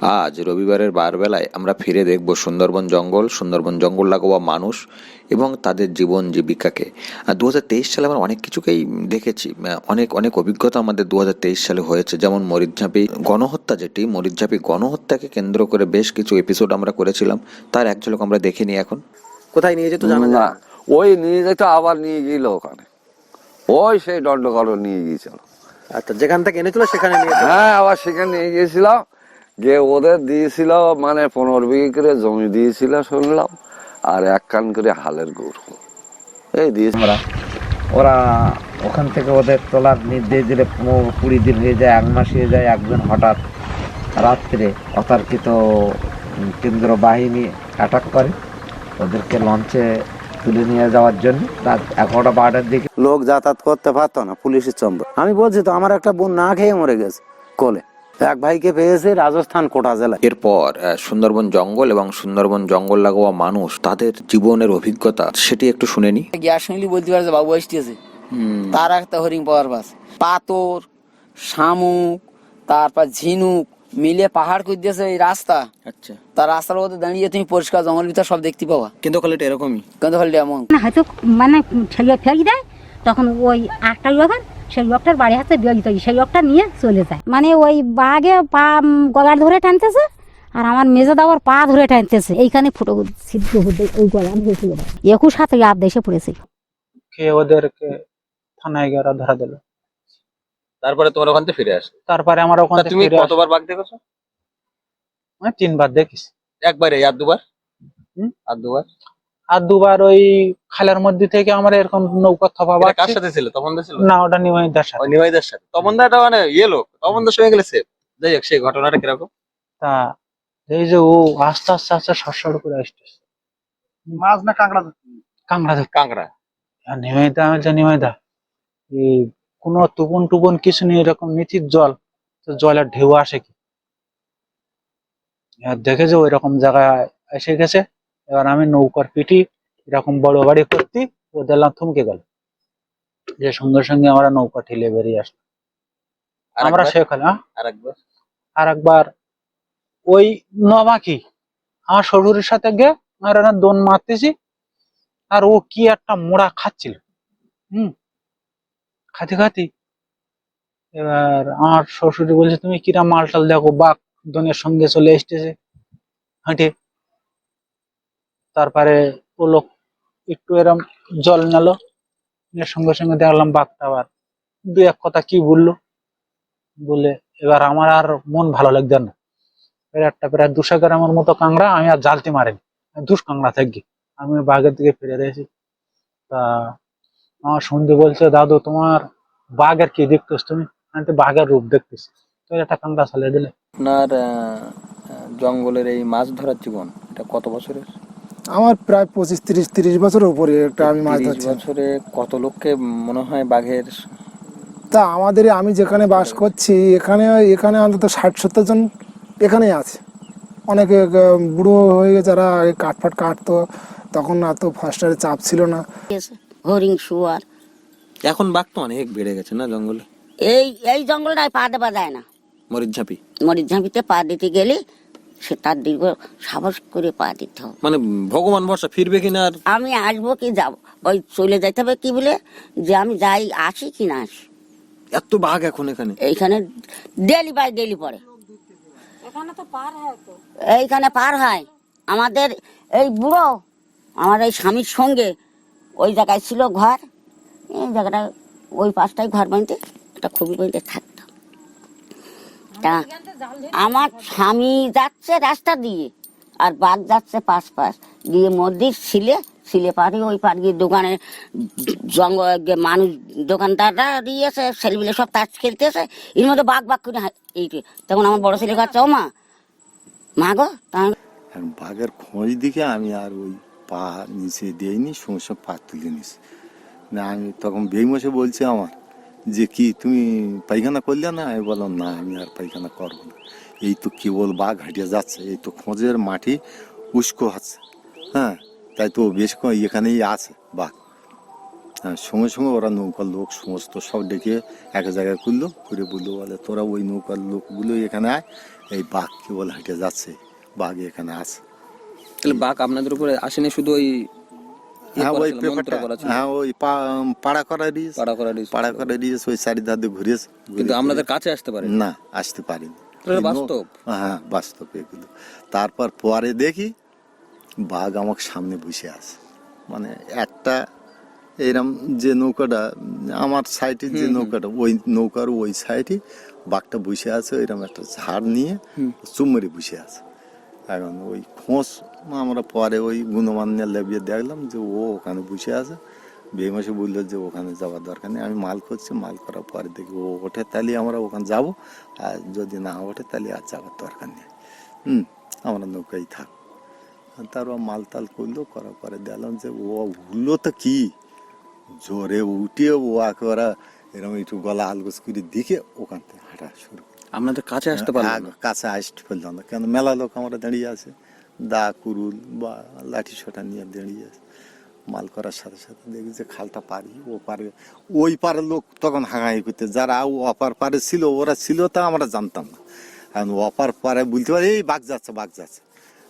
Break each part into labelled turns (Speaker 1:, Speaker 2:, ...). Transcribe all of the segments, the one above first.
Speaker 1: আজ রবিবারের বারবেলায় আমরা ফিরে দেখব সুন্দরবন জঙ্গল সুন্দরবন জঙ্গল লাগোয়া মানুষ এবং তাদের জীবন জীবিকাকে। দু হাজার তেইশ সালে আমরা অনেক কিছুকেই দেখেছি। অনেক অনেক অভিজ্ঞতা আমাদের দু হাজার তেইশ সালে হয়েছে। যেমন মরিচঝাঁপি গণহত্যা যেটি মরিচঝাঁপি গণহত্যাকে কেন্দ্র করে বেশ কিছু এপিসোড আমরা করেছিলাম। তার এক ঝলক আমরা দেখে নিই এখন।
Speaker 2: কোথায় নিয়ে যেত জানা
Speaker 3: না। ওই নিয়ে যেত আবার নিয়ে গেল ওখানে। ওই সেই দণ্ডকর নিয়ে গিয়েছিল।
Speaker 2: আচ্ছা যেখান থেকে এনেছিল সেখানে নিয়ে
Speaker 3: হ্যাঁ আবার সেখানে নিয়ে গিয়েছিল গিয়ে ওদের দিয়েছিল মানে পনেরো বিঘে করে জমি দিয়েছিল শুনলাম আর এক কান করে হালের গরু এই দিয়েছিল
Speaker 4: আমরা ওরা ওখান থেকে ওদের তোলার নির্দেশ দিলে পনেরো কুড়ি দিন হয়ে যায় এক মাস হয়ে যায় একদিন হঠাৎ রাত্রে অতর্কিত কেন্দ্র বাহিনী অ্যাটাক করে ওদেরকে লঞ্চে তুলে নিয়ে যাওয়ার জন্য। রাত এগারোটা বারোটার দিকে।
Speaker 5: লোক যাতায়াত করতে পারতো না পুলিশের চম্বর আমি বলছি তো আমার একটা বোন না খেয়ে মরে গেছে কোলে। এক ভাইকে পেয়েছে রাজস্থান কোটা জেলায়।
Speaker 1: এরপর সুন্দরবন জঙ্গল এবং সুন্দরবন জঙ্গল লাগোয়া মানুষ তাদের জীবনের অভিজ্ঞতা সেটি একটু শুনে নিই
Speaker 6: গ্যাস শুনলি বলতে পারে যে বাবু আসতেছে তার একটা হরিং পাওয়ার বাস। পাথর শামুক তারপর ঝিনুক মিলে পাহাড় করে দিয়েছে এই রাস্তা।
Speaker 2: আচ্ছা।
Speaker 6: তার রাস্তার মধ্যে দাঁড়িয়ে তুমি পরিষ্কার জঙ্গল ভিতর সব দেখতে পাওয়া
Speaker 2: কিন্তু এটা এরকমই?
Speaker 6: কিন্তু হলে এমন
Speaker 7: হয়তো মানে ঠেলিয়ে ফেলে দেয় তখন ওই একটা লোকের সেই লোকটার বাড়ি হাতে বেরিয়ে তৈরি সেই লোকটা নিয়ে চলে যায়। মানে ওই বাঘে পা গলার ধরে টানতেছে আর আমার মেজে দাওয়ার পা ধরে টানতেছে। এইখানে ফুটো হতে ওই গলা হয়েছিল একুশ হাতে আপ দেশে পড়েছিল
Speaker 8: খেয়ে ওদেরকে থানায় গিয়ে ধরা দিল।
Speaker 2: তারপরে তোমার ওখান থেকে ফিরে আসে
Speaker 8: তারপরে আমার ওখান থেকে
Speaker 2: তুমি কতবার বাঘ দেখেছ?
Speaker 8: আমি তিনবার দেখিস
Speaker 2: একবারে আর দুবার?
Speaker 8: হুম?
Speaker 2: আর দুবার?
Speaker 8: আর দুবার ওই খালের মধ্যে থেকে আমার এরকম নৌকা থপা
Speaker 2: এটা কার সাথে ছিল? তপন দা ছিল?
Speaker 8: না ওটা নিমাই দাস
Speaker 2: ওই নিমাইদার সাথে। তপন দা মানে ইয়ে লোক। তপন দার সঙ্গে গেলে সেফ যাই হোক সেই ঘটনাটা কীরকম?
Speaker 8: তা এই যে ও আস্তে আস্তে আস্তে সরসর করে আসতেছে। মাছ না কাঁকড়া? কাঁকড়া
Speaker 2: কাঁকড়া।
Speaker 8: আর নিমাইদা আমি যে নিমাইদা এই কোনো তুপন টুপন কিছু নেই এরকম নিচির জল। তো জলের ঢেউ আসে কি? দেখে যে ওই রকম জায়গায় এসে গেছে। এবার আমি নৌকার পিটি এরকম বড় বাড়ি করতে ও দেখলাম থমকে গেল। যে সঙ্গে সঙ্গে আমরা নৌকা ঠেলে বেরিয়ে আসলাম। আমরা সেখানে?
Speaker 2: আর একবার
Speaker 8: ওই নবাকি আমার শ্বশুরের সাথে গে একটা দোন মারতেছি আর ও কি একটা মোড়া খাচ্ছিল। হুম? খাতে খাতে। এবার আমার শ্বশুর বলছে তুমি কিরা মালটাল দেখো বাঘ দনের সঙ্গে চলে এসতেছে হাঁটে। তারপরে ও লোক একটু এরম জল নিল সঙ্গে সঙ্গে দেখলাম বাঘটা আবার দু এক কথা কি বলল, বলে এবার আমার আর মন ভালো লাগছে না। একটা প্রায় দুশো গ্রামের মতো কাঁকড়া আমি আর জালতে মারিনি দুশ কাঁকড়া থাকি, আমি বাঘের দিকে ফিরে দিয়েছি তা আমার সন্ধে বলছে, দাদু, তোমার বাঘের কি দেখতেছ তুমি? আমি তো বাঘের রূপ দেখতেছি। তো একটা কাঁকড়া চালিয়ে দিলে।
Speaker 2: আপনার জঙ্গলের এই মাছ ধরার জীবন এটা কত বছরের?
Speaker 9: আমার প্রায় পঁচিশ তিরিশ তিরিশ বছরের উপরে একটা আমি মাছ ধরছি।
Speaker 2: বছরে কত লোককে মনে হয় বাঘের
Speaker 9: তা আমাদের আমি যেখানে বাস করছি এখানে এখানে অন্তত ষাট সত্তর জন এখানেই আছে। অনেকে বুড়ো হয়ে গেছে যারা আগে কাঠফাট কাটতো তখন এত ফরেস্টারের চাপ ছিল না।
Speaker 10: হরিং শুয়ার।
Speaker 2: এখন বাঘ তো অনেক বেড়ে গেছে না জঙ্গলে?
Speaker 10: এই এই জঙ্গলটায় পা দেওয়া যায় না।
Speaker 2: মরিচঝাঁপি?
Speaker 10: মরিচ ঝাঁপিতে পা দিতে গেলে সে তার দীর্ঘ সাহস করে পা দিতে হবে।
Speaker 2: মানে ভগবান ভরসা ফিরবে কিনা আর?
Speaker 10: আমি আসব কি যাব? ওই চলে যাইতে হবে কি বলে? যে আমি যাই আসি কি না আসি।
Speaker 2: এত বাঘ এখন এখানে।
Speaker 10: এইখানে ডেলি বাই ডেলি পড়ে। এখানে তো পার হয় এইখানে পার হয়। আমাদের এই বুড়ো আমার এই স্বামীর সঙ্গে ওই জায়গায় ছিল ঘর। এই জায়গাটা ওই পাশটায় ঘর বানিতে একটা খুবই বানিতে থাকতাম তা আমার স্বামী যাচ্ছে রাস্তা দিয়ে আর বাঘ যাচ্ছে পাশ পাশ দিয়ে মধ্যে শিলে শিলে পাড়ে, ওই পাড় গিয়ে দোকানে জঙ্গল মানুষ, দোকানদাররা দিয়েছে ছেলেগুলো সব তাস খেলতেছে। এর মধ্যে বাঘ বাঘ করে এই তখন আমার বড় ছেলে কাছে ও মা মা গো
Speaker 11: বাঘের খোঁজ দিকে আমি আর ওই পা নিচে দিইনি, সঙ্গে সঙ্গে পা তুলে নিছি। না, আমি তখন বেইমশে বলছে আমার যে কি তুমি পায়খানা করলে না? আমি বললাম, না, আমি আর পায়খানা করব না। এই তো কেবল বাঘ হাঁটিয়ে যাচ্ছে, এই তো খোঁজের মাটি উস্কো আছে। হ্যাঁ তাই তো বেশ এখানেই আছে বাঘ। হ্যাঁ সঙ্গে সঙ্গে ওরা নৌকার লোক সমস্ত সব ডেকে এক জায়গায় করল করে বলল, বলে, তোরা ওই নৌকার লোকগুলো এখানে আয়, এই বাঘ কেবল বলে হেঁটে যাচ্ছে, বাঘ এখানে আছে।
Speaker 2: তাহলে বাঘ আপনাদের উপরে আসেনি শুধু ওই
Speaker 11: হ্যাঁ ওই পেপারটা হ্যাঁ ওই পাড়া করা দিয়েছে
Speaker 2: পাড়া করা।
Speaker 11: পাড়া ওই দিয়ে
Speaker 2: কিন্তু আপনাদের কাছে আসতে পারে
Speaker 11: না আসতে পারিনি।
Speaker 2: বাস্তব?
Speaker 11: হ্যাঁ বাস্তব এগুলো তারপর পরে দেখি বাঘ আমার সামনে বসে আছে। মানে একটা এরম যে নৌকাটা আমার সাইডের যে নৌকাটা ওই নৌকার ওই সাইডে বাঘটা বসে আছে এরকম একটা ঝাড় নিয়ে চুমড়ি বসে আছে। এখন ওই খোঁজ আমরা পরে ওই গুণমান নিয়ে লেবিয়ে দেখলাম যে ও ওখানে বসে আছে। বেমাসে বলল যে ওখানে যাওয়ার দরকার নেই আমি মাল করছি মাল করার পরে দেখি ও ওঠে তাহলে আমরা ওখানে যাব। আর যদি না ওঠে তাহলে আর যাওয়ার দরকার নেই। হুম আমরা নৌকাই থাক। তারপর মাল টাল করল করার পরে দেখলাম যে ও উঠল তো কি? জোরে উঠে ও একেবারে এরকম একটু গলা আলগোস করে দিকে ওখান থেকে হাঁটা শুরু।
Speaker 2: আপনাদের কাছে আসতে পারল
Speaker 11: হ্যাঁ, কাছে আসতে পারলাম না কেন মেলা লোক আমরা দাঁড়িয়ে আছে। দা কুরুল বা লাঠি সোটা নিয়ে দাঁড়িয়ে মাল করার সাথে সাথে দেখি যে খালটা পারি ও পারে ওই পারের লোক তখন হাঁকাহি করতে। যারা ও অপার পারে ছিল ওরা ছিল তা আমরা জানতাম না। কারণ অপার পারে বলতে পারে এই বাঘ যাচ্ছে বাঘ যাচ্ছে।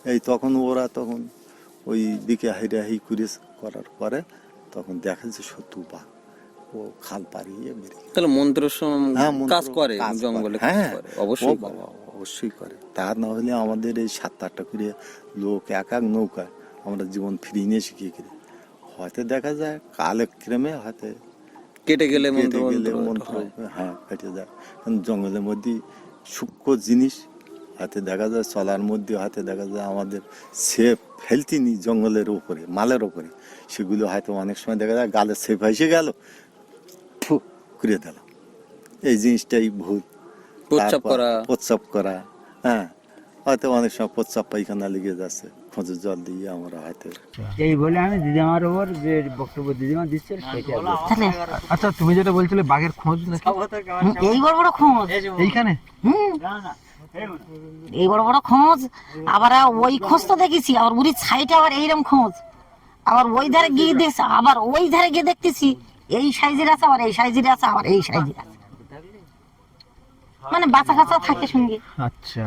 Speaker 11: এই তখন ওরা তখন ওই দিকে হাইরা হাই করে করার পরে তখন দেখা যে সত্যি বাঘ। ও খাল পাড়িয়ে গেল।
Speaker 2: তাহলে
Speaker 11: হ্যাঁ, মন্ত্র
Speaker 2: কাজ করে জঙ্গলে
Speaker 11: হ্যাঁ
Speaker 2: অবশ্যই
Speaker 11: বাবা অবশ্যই করে। তা না হলে আমাদের এই সাত আটটা করে লোক এক এক নৌকায় আমরা জীবন ফিরিয়ে নিয়ে শিখিয়ে গেলে হয়তো দেখা যায় কালক্রমে হয়তো
Speaker 2: কেটে গেলে
Speaker 11: কেটে গেলে
Speaker 2: মন্ত্র হয়।
Speaker 11: কেটে যায়। কারণ জঙ্গলের মধ্যে সূক্ষ্ম জিনিস হাতে দেখা যায় চলার মধ্যে হাতে দেখা যায় আমাদের সেফ ফেলতিনি জঙ্গলের ওপরে মালের ওপরে সেগুলো হয়তো অনেক সময় দেখা যায় গালে সেফ এসে গেল করে দিলাম এই জিনিসটাই ভুল।
Speaker 2: প্রস্রাব করা।
Speaker 11: প্রস্রাব করা। হ্যাঁ হয়তো অনেক সময় প্রস্রাব পায়খানা লেগে যাচ্ছে খোঁজের জল দিয়ে আমরা হয়তো।
Speaker 12: এই বলে আমি দিদিমার ওপর যে বক্তব্য দিদিমা দিচ্ছে
Speaker 8: আচ্ছা তুমি যেটা বলছিলে বাঘের খোঁজ নাকি?
Speaker 13: এই বড় বড় খোঁজ।
Speaker 8: এইখানে?
Speaker 13: হুম। এই বড় বড় খোঁজ আবার ওই খোঁজ তো দেখেছি আবার বুড়ির সাইডে আবার এইরকম খোঁজ। আবার ওই ধারে গিয়ে দেখছি আবার ওই ধারে গিয়ে দেখতেছি এই সাইজের আছে আবার এই সাইজের আছে আবার এই সাইজের আছে। মানে বাচ্চা কাচ্চা থাকে সঙ্গে।
Speaker 8: আচ্ছা।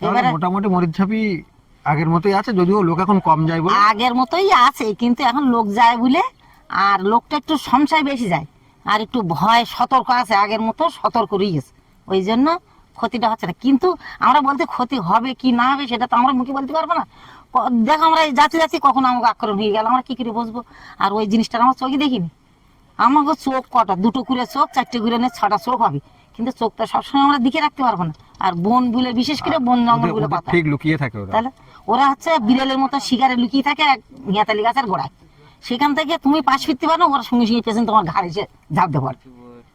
Speaker 13: এবারে-
Speaker 8: মোটামুটি মরিচঝাপি আগের মতোই আছে যদিও লোক এখন কম যায় বলে।
Speaker 13: আগের মতোই আছে কিন্তু এখন লোক যায় বলে আর লোকটা একটু সংশয় বেশি যায়। আর একটু ভয় সতর্ক আছে আগের মতো সতর্ক রয়েছে ওই জন্য ক্ষতিটা হচ্ছে না। কিন্তু আমরা বলতে ক্ষতি হবে কি না হবে সেটা তো আমরা মুখে বলতে পারব না। দেখো আমরা এই যাচ্ছি যাচ্ছি কখন আমাকে আক্রমণ হয়ে গেল আমরা কি করে বসবো? আর ওই জিনিসটা আমার চোখে দেখিনি। আমাকে চোখ কটা? দুটো করে চোখ চারটে করে নে ছটা চোখ হবে। কিন্তু চোখটা সবসময় আমরা দিকে রাখতে পারব না। আর বন বুলে বিশেষ করে বন জঙ্গলগুলো
Speaker 8: ঠিক লুকিয়ে থাকে ওরা।
Speaker 13: তাহলে ওরা হচ্ছে বিড়ালের মতো শিকারে লুকিয়ে থাকে এক গাছের গোড়ায়। সেখান থেকে তুমি পাশ ফিরতে পারো ওরা সঙ্গে সঙ্গে পেছন তোমার ঘাড়ে এসে ঝাঁপতে পারবে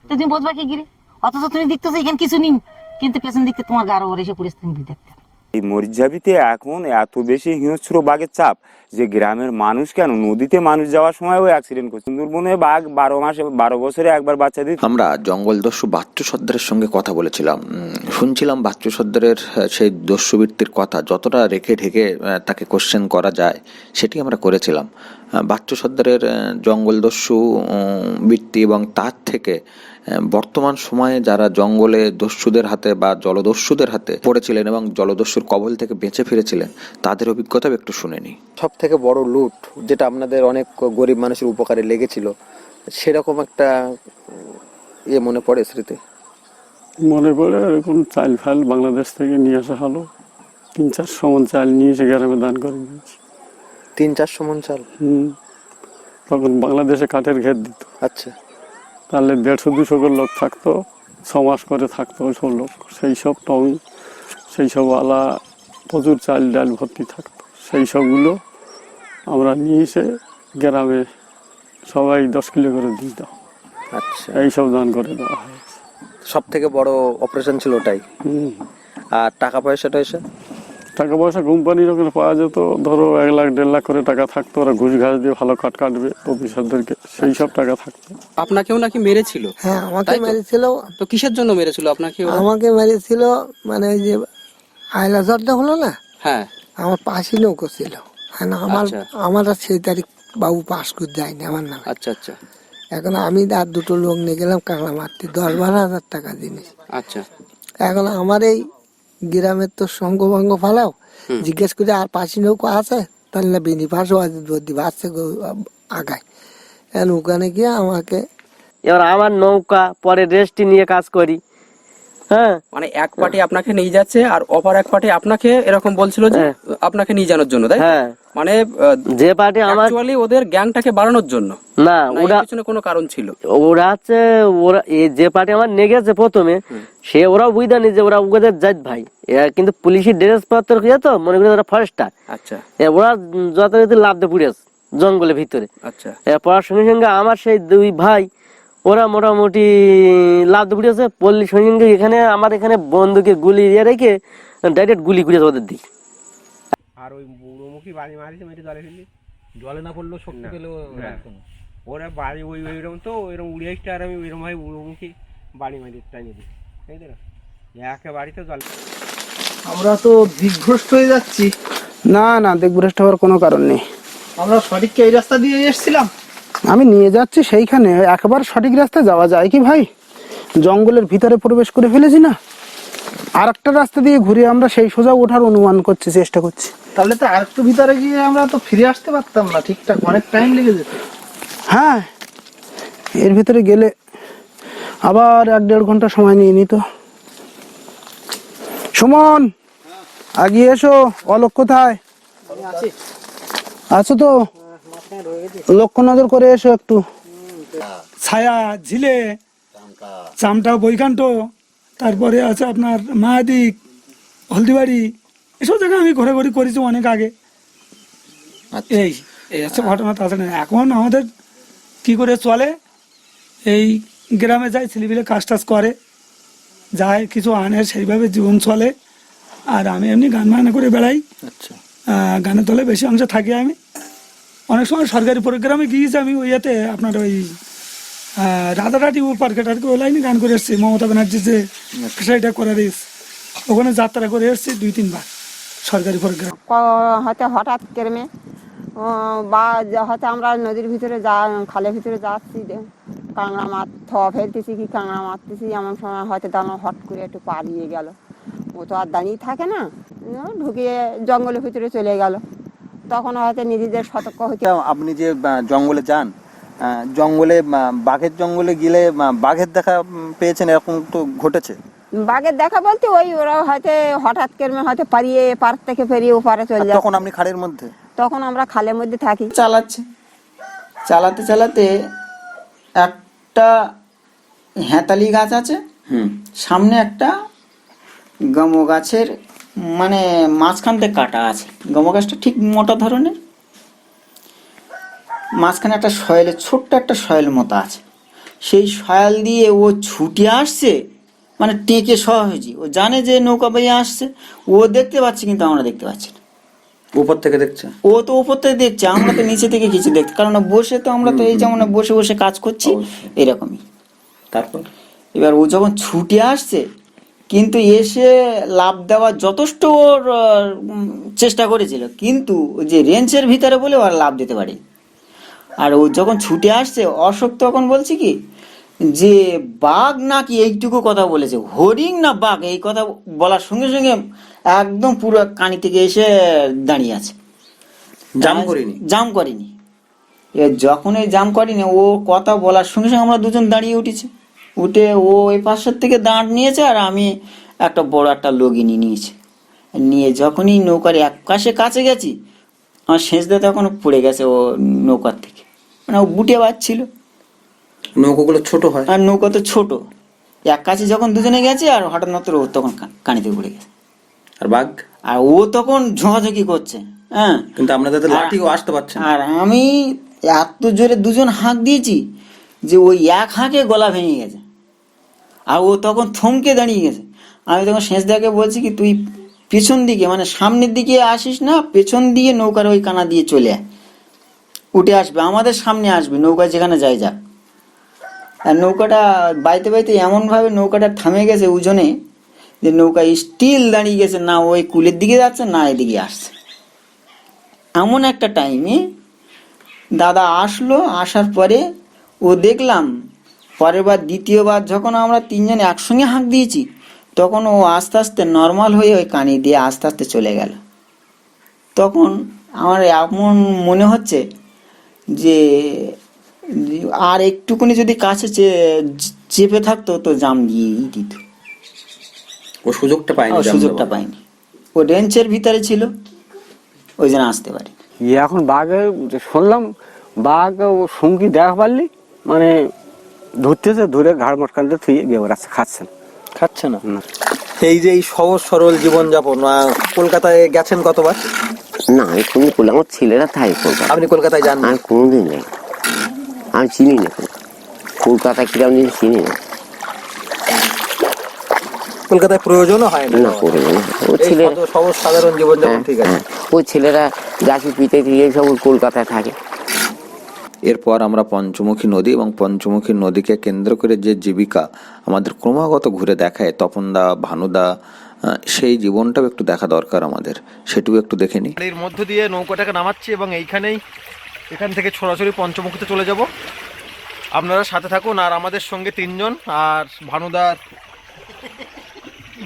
Speaker 13: তো তুমি বুঝবা কি গিরে? অথচ তুমি দেখতেছো এখানে কিছু নেই কিন্তু পেছন দিকে তোমার গাড়ো ওর এসে তুমি দেখতে।
Speaker 12: এই মরিচঝাপিতে এখন এত বেশি হিংস্র বাঘের চাপ যে গ্রামের মানুষ কেন? নদীতে মানুষ যাওয়ার সময় ওই অ্যাক্সিডেন্ট করছে। সুন্দরবনে বাঘ বারো মাসে বারো বছরে একবার বাচ্চা দিচ্ছে
Speaker 1: আমরা জঙ্গল দস্যু বাচ্চু সর্দারের সঙ্গে কথা বলেছিলাম। শুনছিলাম বাচ্চু সর্দারের সেই দস্যুবৃত্তির কথা যতটা রেখে ঢেকে তাকে কোশ্চেন করা যায় সেটি আমরা করেছিলাম। বাচ্চু সর্দারের জঙ্গল দস্যু বৃত্তি এবং তার থেকে বর্তমান সময়ে যারা জঙ্গলে দস্যুদের হাতে বা জলদস্যুদের হাতে পড়েছিলেন এবং জলদস্যুর কবল থেকে বেঁচে ফিরেছিলেন তাদের অভিজ্ঞতাও একটু শুনে নিই।
Speaker 2: সব থেকে বড় লুট যেটা আপনাদের অনেক গরিব মানুষের উপকারে লেগেছিল সেরকম একটা ইয়ে মনে পড়ে স্মৃতি?
Speaker 14: মনে পড়ে এরকম চাল ফাল বাংলাদেশ থেকে নিয়ে আসা হলো। তিন চার সমন চাল নিয়ে এসে গ্রামে দান করে দিয়েছি।
Speaker 2: তিন চারশো মন চাল?
Speaker 14: হুম। তখন বাংলাদেশে কাঠের ঘের দিত।
Speaker 2: আচ্ছা।
Speaker 14: তাহলে দেড়শো দুশো করে লোক থাকতো ছ মাস করে থাকতো ওইসব লোক। সেই সব টং সেই সব আলা প্রচুর চাল ডাল ভর্তি থাকতো। সেই সবগুলো আমরা নিয়ে এসে গ্রামে সবাই দশ কিলো করে দিয়ে দাও।
Speaker 2: আচ্ছা।
Speaker 14: এইসব দান করে দেওয়া হয়েছে।
Speaker 2: সব থেকে বড় অপারেশন ছিল ওটাই?
Speaker 14: হুম।
Speaker 2: আর টাকা পয়সা টয়সা?
Speaker 14: টাকা পয়সা কোম্পানির ওখানে পাওয়া যেত। ধরো এক লাখ দেড় লাখ করে টাকা থাকতো। ওরা ঘুষ ঘাস দিয়ে ভালো কাট কাটবে অফিসারদেরকে। সেই সব টাকা থাকতো।
Speaker 15: আপনাকেও নাকি মেরেছিল?
Speaker 16: হ্যাঁ আমাকে? মেরেছিল।
Speaker 15: তো কিসের জন্য মেরেছিল আপনাকে
Speaker 16: আমাকে মেরেছিল মানে ওই যে আয়লা জ্বরটা হলো না?
Speaker 15: হ্যাঁ।
Speaker 16: আমার পাশে নৌকো ছিল। আর আমার
Speaker 15: আচ্ছা।
Speaker 16: আমার আর সেই তারিখ বাবু পাস করে দেয়নি আমার নামে।
Speaker 15: আচ্ছা আচ্ছা।
Speaker 16: এখন আমি আর দুটো লোক নিয়ে গেলাম কাঁকড়া মারতে দশ বারো হাজার টাকা জিনিস।
Speaker 3: আচ্ছা।
Speaker 16: এখন আমার এই গ্রামের তো সঙ্গ ভঙ্গ ফালাও জিজ্ঞেস করে আর পাশি নৌকো আছে? তাহলে না বিনি পাশও আছে যদি বাচ্চা আগায়। এখন ওখানে গিয়ে আমাকে
Speaker 17: এবার আমার নৌকা পরে রেস্টি নিয়ে কাজ করি। হ্যাঁ।
Speaker 3: মানে এক পার্টি আপনাকে নিয়ে যাচ্ছে আর অপর এক পার্টি আপনাকে এরকম বলছিল যে
Speaker 17: হ্যাঁ।
Speaker 3: আপনাকে নিয়ে যাওয়ার জন্য তাই
Speaker 17: হ্যাঁ।
Speaker 3: মানে
Speaker 17: যে পার্টি আমার
Speaker 3: ওদের গ্যাংটাকে বাড়ানোর জন্য।
Speaker 17: না ওরা
Speaker 3: পিছনে কোনো কারণ ছিল।
Speaker 17: ওরা হচ্ছে ওরা এই যে পার্টি আমার নেগেছে প্রথমে সে ওরা বুঝতে নি যে ওরা ওদের জাত ভাই। কিন্তু পুলিশি ড্রেস পত্র দিয়ে তো মনে করি ওরা ফরেস্টার।
Speaker 3: আচ্ছা।
Speaker 17: ওরা যথারীতি লাভ দিয়ে পুড়েছে জঙ্গলের ভিতরে।
Speaker 3: আচ্ছা।
Speaker 17: পড়ার সঙ্গে সঙ্গে আমার সেই দুই ভাই ওরা মোটামুটি লাভ পুড়েছে পল্লীর সঙ্গে সঙ্গে এখানে আমার এখানে বন্দুকে গুলি দিয়ে রেখে ডাইরেক্ট গুলি করেছে ওদের দিকে।
Speaker 18: আর ওই বুড়োমুখী বাড়ি মারিছে মেরে জলে ফেললি জলে না পড়লেও শক্তি পেলেও ওরা বাড়ি ওই ওইরকম তো ওইরকম উড়ে আসছে আর আমি ওইরকম ভাবে বুড়োমুখী বাড়ি মারি টানিয়ে দিই। তাই তো না একে বাড়িতে জল
Speaker 15: আমরা তো দিগ্ভ্রষ্ট হয়ে যাচ্ছি।
Speaker 19: না না দিগ্ভ্রষ্ট হওয়ার কোনো কারণ নেই।
Speaker 15: আমরা সঠিক এই রাস্তা দিয়ে এসেছিলাম?
Speaker 19: আমি নিয়ে যাচ্ছি সেইখানে একবার সঠিক রাস্তায় যাওয়া যায় কি ভাই? জঙ্গলের ভিতরে প্রবেশ করে ফেলেছি না? আর একটা রাস্তা দিয়ে ঘুরে আমরা সেই সোজা ওঠার অনুমান করছি চেষ্টা করছি।
Speaker 15: তাহলে তো আরেকটু ভিতরে গিয়ে আমরা তো ফিরে আসতে পারতাম না ঠিকঠাক অনেক টাইম লেগে যেত।
Speaker 19: হ্যাঁ এর ভিতরে গেলে আবার এক দেড় ঘণ্টা সময় নিয়ে নিত। সুমন আগিয়ে এসো অলোক কোথায়? আছো তো? লক্ষ্য নজর করে এসো একটু।
Speaker 16: ছায়া ঝিলে চামটা বৈকান্ত তারপরে আছে আপনার মায়াদিক হলদিবাড়ি এসব জায়গায় আমি ঘোরাঘুরি করেছি অনেক আগে। এই এই হচ্ছে ঘটনা তাছাড়া এখন আমাদের কি করে চলে? এই গ্রামে যায় ছেলেপিলে কাজ টাজ করে যায় কিছু আনে সেইভাবে জীবন চলে। আর আমি এমনি গান বাজনা করে বেড়াই। আহ, গানের দলে বেশি অংশ থাকি আমি। অনেক সময় সরকারি প্রোগ্রামে গিয়েছি আমি ওই ইয়েতে আপনার ওই রাধারাটি ও পার্কে টার্কে ওই লাইনে গান করে এসেছি, মমতা ব্যানার্জি যে সেটা করে দিয়েছে। ওখানে যাত্রা করে এসেছি দুই, তিনবার সরকারি প্রোগ্রাম।
Speaker 20: হয়তো হঠাৎ কেরমে বা হয়তো আমরা নদীর ভিতরে যা, খালের ভিতরে যাচ্ছি কাঁকড়া মাছ থ ফেলতেছি কি কাঁকড়া মারতেছি, এমন সময় হয়তো দাঁড়ানো হট করে একটু পালিয়ে গেল। ও তো আর দাঁড়িয়ে থাকে না ঢুকিয়ে জঙ্গলের ভিতরে চলে গেল। তখন হয়তো নিজেদের সতর্ক হতে
Speaker 2: আপনি যে জঙ্গলে যান জঙ্গলে বাঘের জঙ্গলে গেলে বাঘের দেখা পেয়েছেন এরকম তো ঘটেছে?
Speaker 20: বাঘের দেখা বলতে ওই ওরা হয়তো হঠাৎ কেরমে হয়তো পারিয়ে পার থেকে পেরিয়ে ওপারে চলে যায়
Speaker 2: তখন আপনি খালের মধ্যে?
Speaker 20: তখন আমরা খালের মধ্যে থাকি।
Speaker 17: চালাচ্ছে। চালাতে চালাতে একটা হেতালি গাছ আছে। সামনে একটা গম গাছের মানে মাঝখান থেকে কাটা আছে। গম গাছটা ঠিক মোটা ধরনের। মাঝখানে একটা সয়েলে ছোট্ট একটা সয়েল মতো আছে। সেই সয়াল দিয়ে ও ছুটে আসছে মানে টেকে সহজই। ও জানে যে নৌকা বাইয়ে আসছে ও দেখতে পাচ্ছে কিন্তু আমরা দেখতে পাচ্ছি না।
Speaker 2: উপর থেকে দেখছে?
Speaker 17: ও তো উপর থেকে দেখছে আমরা তো নিচে থেকে কিছু দেখতে। কারণ বসে তো আমরা তো এই যেমন বসে বসে কাজ করছি এরকমই।
Speaker 2: তারপর?
Speaker 17: এবার ও যখন ছুটে আসছে কিন্তু এসে লাভ দেওয়ার যথেষ্ট ওর চেষ্টা করেছিল। কিন্তু যে রেঞ্চের ভিতরে বলে ওর লাভ দিতে পারে আর ও যখন ছুটে আসছে অশোক তখন বলছে কি যে বাঘ নাকি এইটুকু কথা বলেছে। হরিণ না বাঘ এই কথা বলার সঙ্গে সঙ্গে একদম পুরো কানি থেকে এসে দাঁড়িয়ে আছে।
Speaker 2: জাম করিনি?
Speaker 17: জাম করেনি। যখন এই জাম করেনি ও কথা বলার সঙ্গে সঙ্গে আমরা দুজন দাঁড়িয়ে উঠেছি। উঠে ও ওই পাশের থেকে দাঁড় নিয়েছে আর আমি একটা বড় একটা লগিনি নিয়েছি। নিয়ে যখনই নৌকার এক পাশে কাছে গেছি আমার সেঁচদা তখন পড়ে গেছে ও নৌকার থেকে। মানে ও বুটে বাজছিল।
Speaker 2: নৌকোগুলো ছোট হয়?
Speaker 17: আর নৌকা তো ছোট। এক কাছে যখন দুজনে গেছে আর হঠাৎ মাত্র ও তখন কানিতে পড়ে গেছে।
Speaker 2: আর বাঘ?
Speaker 17: আর ও তখন ঝোঁকাঝুঁকি করছে হ্যাঁ।
Speaker 2: কিন্তু আপনাদের তো লাঠিও আসতে পারছেন
Speaker 17: আর আমি এত জোরে দুজন হাঁক দিয়েছি যে ওই এক হাঁকে গলা ভেঙে গেছে। আর ও তখন থমকে দাঁড়িয়ে গেছে। আমি তখন শেষদাকে বলছি কি, তুই পেছন দিকে মানে সামনের দিকে আসিস না, পেছন দিয়ে নৌকার ওই কানা দিয়ে চলে আয়। উঠে আসবে, আমাদের সামনে আসবে, নৌকা যেখানে যাই যাক। আর নৌকাটা বাইতে বাইতে এমনভাবে নৌকাটা থামে গেছে উজনে, যে নৌকা স্টিল দাঁড়িয়ে গেছে, না ওই কুলের দিকে যাচ্ছে, না এদিকে আসছে। এমন একটা টাইমে দাদা আসলো, আসার পরে ও দেখলাম পরের বার দ্বিতীয়বার যখন আমরা তিনজন একসঙ্গে হাঁক দিয়েছি তখন ও আস্তে আস্তে নর্মাল হয়ে ওই কানি দিয়ে আস্তে আস্তে চলে গেল। তখন আমার এমন মনে হচ্ছে যে আর একটুকুনি যদি কাছে চে- চেপে থাকতো তো জাম দিয়েই দিত।
Speaker 2: ও সুযোগটা পায়নি
Speaker 17: সুযোগটা পায়নি। ও রেঞ্চের ভিতরে ছিল ওই জন্য আসতে পারি
Speaker 5: এখন বাঘে শুনলাম বাঘ ও সঙ্গী দেখা পারলি? মানে ধরতেছে ধরে ঘাড় মটকানতে থুয়ে গিয়ে রাস্তা খাচ্ছেন।
Speaker 2: খাচ্ছে না। এই যে এই সহজ সরল জীবনযাপন কলকাতায় গেছেন কতবার?
Speaker 5: না আমি কোনো করলাম আমার ছেলেরা তাই কলকাতা
Speaker 2: আপনি কলকাতায় যান
Speaker 5: আমি কোনোদিন নেই। আমি চিনি না কলকাতা কিরম জিনিস চিনি না।
Speaker 2: কলকাতায় প্রয়োজনও হয় না।
Speaker 5: না করে না। ও ছেলেরা
Speaker 2: সহজ- সাধারণ জীবনযাপন ঠিক আছে।
Speaker 5: হ্যাঁ, ওই ছেলেরা গাছি পিতে দিয়ে সব কলকাতায় থাকে।
Speaker 1: এরপর আমরা পঞ্চমুখী নদী এবং পঞ্চমুখী নদীকে কেন্দ্র করে যে জীবিকা আমাদের ক্রমাগত ঘুরে দেখায় তপনদা ভানুদা সেই জীবনটাও একটু দেখা দরকার আমাদের সেটুকু একটু দেখে নিই।
Speaker 2: এর মধ্য দিয়ে নৌকাটাকে নামাচ্ছি এবং এইখানেই এখান থেকে ছড়াছড়ি পঞ্চমুখীতে চলে যাব। আপনারা সাথে থাকুন আর আমাদের সঙ্গে তিনজন আর ভানুদার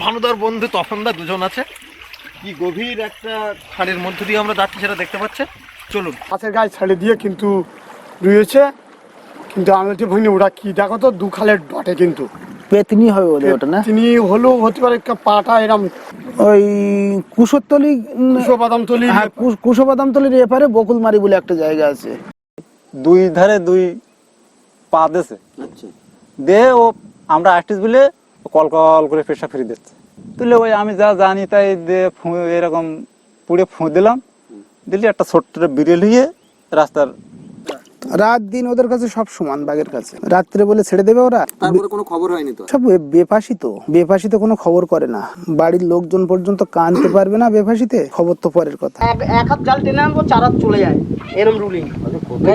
Speaker 2: ভানুদার বন্ধু তপনদা দুজন আছে। কি গভীর একটা খালের মধ্য দিয়ে আমরা যাচ্ছি সেটা দেখতে পাচ্ছেন। চলুন।
Speaker 16: মাছের গায়ে ছেড়ে দিয়ে কিন্তু রয়েছে কিন্তু আমি বলছি ভাঙনি ওটা কি দেখো তো দু খালের ডটে কিন্তু।
Speaker 19: পেতনি হবে ওদের ওটা না?
Speaker 16: তিনি হলেও হতে পারে একটা পাটা এরম
Speaker 19: ওই কুশোরতলি উম,
Speaker 16: বাদাম তলি
Speaker 19: হ্যাঁ কুশ- কুশোবাদামতলির এপারে বকুলমারি বলে একটা জায়গা আছে।
Speaker 8: দুই ধারে দুই পা দিয়েছে দিয়ে ও আমরা আসটিস বলে কল কল করে পেশা ফিরে দিচ্ছে। তুলে ওই আমি যা জানি তাই দিয়ে ফু- এরকম পুড়ে ফুঁ দিলাম। দিলে একটা ছোট্ট বিড়েল হয়ে রাস্তার
Speaker 19: রাত দিন ওদের কাছে সব সমান বাঘের কাছে। রাত্রে বলে ছেড়ে দেবে ওরা?
Speaker 2: তারপরে কোনো খবর হয়নি তো?
Speaker 19: সব বেফাসিত। বেফাসিতে কোনো খবর করে না। বাড়ির লোকজন পর্যন্ত কানতে পারবে না বেফাসিতে? খবর তো পরের কথা।
Speaker 15: এক হাত জাল টেনে আনব চার হাত চলে যায়। এরম রুলিং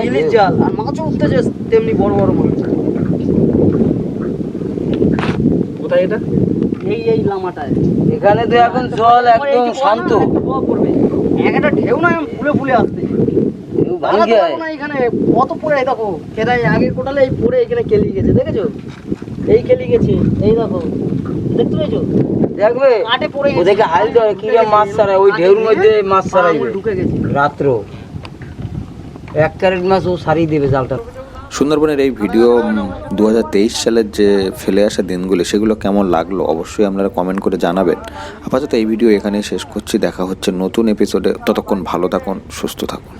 Speaker 15: ইলিশ জাল। আর মাছও উঠতেছে তেমনি বড় বড় মাছ কোথায় এটা? এই এই লামাটায়। এখানে তো এখন জল একদম শান্ত। পড়বে। একটা ঢেউ না ফুলে ফুলে এখানে কত পড়ে দেখো আগের কোটালে এই পড়ে এখানে কেলি গেছে দেখেছ? এই কেলি গেছে এই দেখো দেখতে পেয়েছ? দেখবে? কাটে পড়ে গেছে। ওদেরকে হাল দেয় কি মাছ ছাড়া ওই ঢেউর মধ্যে মাছ ছাড়াই ঢুকে গেছে। রাত্র। এক ক্যারেট মাছ ও সারিয়ে দেবে জালটা।
Speaker 1: সুন্দরবনের এই ভিডিও দু হাজার তেইশ সালের যে ফেলে আসা দিনগুলি সেগুলো কেমন লাগল অবশ্যই আপনারা কমেন্ট করে জানাবেন। আপাতত এই ভিডিও এখানে শেষ করছি দেখা হচ্ছে নতুন এপিসোডে ততক্ষণ ভালো থাকুন সুস্থ থাকুন।